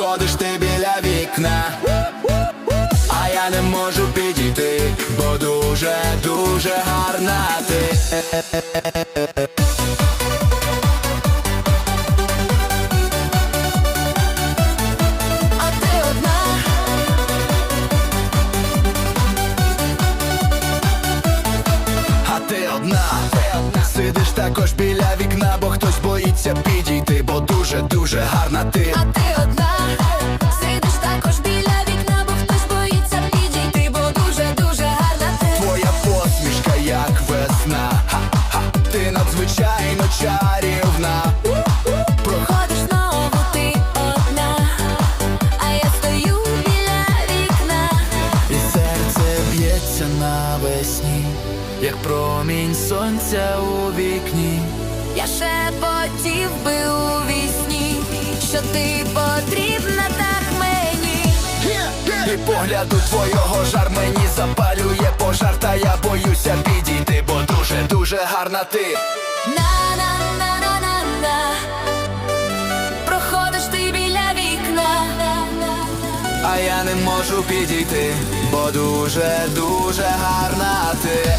проходиш ти біля вікна, а я не можу підійти, бо дуже, дуже гарна ти. Ти одна, ти одна, сидиш також біля вікна, бо хтось боїться підійти, надзвичайно чарівна. Ходиш знову ти одна, а я стою біля вікна. І серце б'ється навесні, як промінь сонця у вікні. Я шепотів би у вісні, що ти потрібна так мені. І погляду твого жар мені гарна ти. На-на-на-на-на-на Проходиш ти біля вікна. А я не можу підійти, бо дуже, дуже гарна ти.